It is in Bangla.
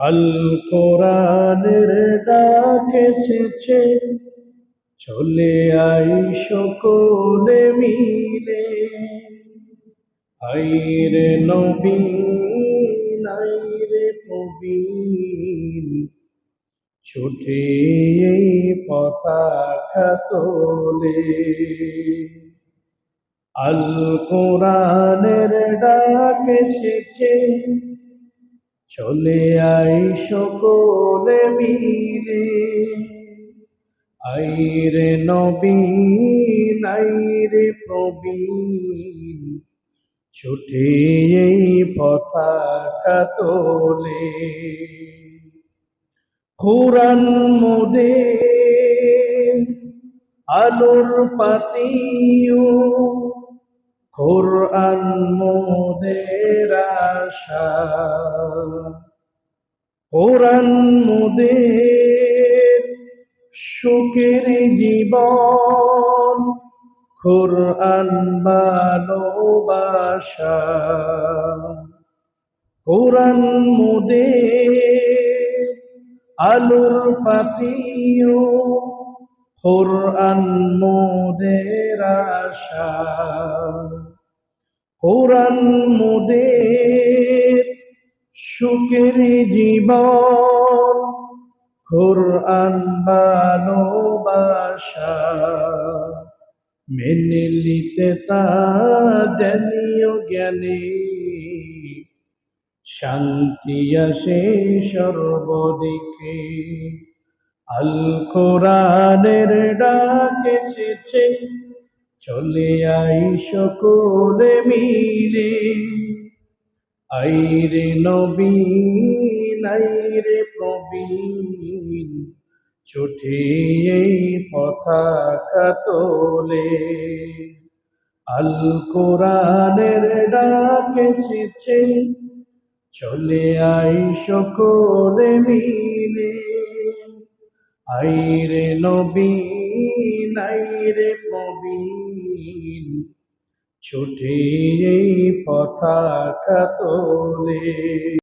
আল কোরআনের ডাক এসেছে, চলে আই সকলে মিলে। আইরে নবী নাইরে প্রবীণ, ছুটে এই পতাকা তোলে। আল কোরআনের ডাক এসেছে চলে আই সকলে মিলে। আইরে নবী, নাইরে প্রবীণ, ছুটে এই পতাকা তোলে। কোরআন মোদে আলোর পাতিও কোরআন মোদের আশা কোরআন মোদের সুখের জীবন কোরআন ভালোবাসা কোরআন মোদের আলোর পাপিও কোরআন মোদের আশা কোরআন মোদের সুখের জীবন কোরআন ভালোবাসা মেনে নিতে তা জানিও জ্ঞানী শান্তি আসে সর্বদিকে আল কোরআনের ডাক এসেছে চলে আই সকলে মিলে। আইরে নবী নাইরে প্রবীণ, ছুটে এই পতাকা তোলে। আল কোরআনের ডাক এসেছে চলে আই সকলে মিলে। আইরে নবীন আইরে নবীন ছুটে পতাকা তোলে।